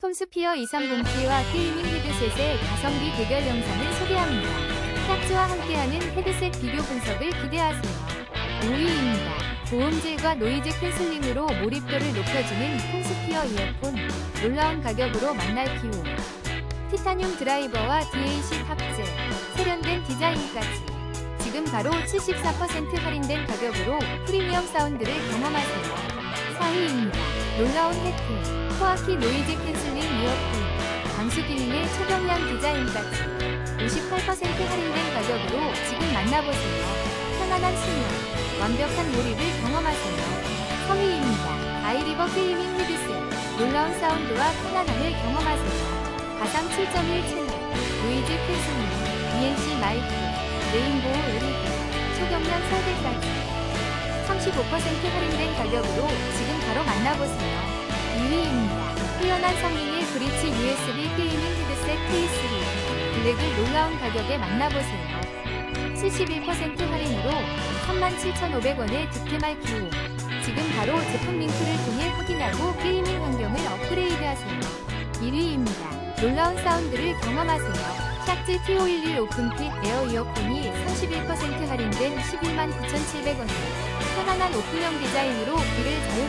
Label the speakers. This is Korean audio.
Speaker 1: 톰스피어 230T와 게이밍 헤드셋의 가성비 대결 영상을 소개합니다. 샥즈와 함께하는 헤드셋 비교 분석을 기대하세요. 5위입니다. 고음질과 노이즈 캔슬링으로 몰입도를 높여주는 톰스피어 이어폰, 놀라운 가격으로 만날 기호. 티타늄 드라이버와 DAC 탑재, 세련된 디자인까지. 지금 바로 74% 할인된 가격으로 프리미엄 사운드를 경험하세요. 4위입니다. 놀라운 혜택, 코아키 노이즈 캔슬링 이어폰, 방수 기능의 초경량 디자인까지 58% 할인된 가격으로 지금 만나보세요. 편안한 수면, 완벽한 몰입을 경험하세요. 3위입니다. 아이리버 게이밍 헤드셋, 놀라운 사운드와 편안함을 경험하세요. 가상 7.1 채널, 노이즈 캔슬링, ENC 마이크, 레인보우 LED, 초경량 설계까지 35% 할인된 가격으로 지금 바로 만나보세요. 2위입니다. 뛰어난 성능의 브리치 USB 게이밍 헤드셋 K3 블랙을 놀라운 가격에 만나보세요. 71% 할인으로 37,500원의 득템할 기호. 지금 바로 제품 링크를 통해 확인하고 게이밍 환경을 업그레이드하세요. 1위입니다. 놀라운 사운드를 경험하세요. 샥즈 T511 오픈핏 에어 이어폰이 31% 할인된 119,700원에 편안한 오픈형 디자인으로 귀를 자유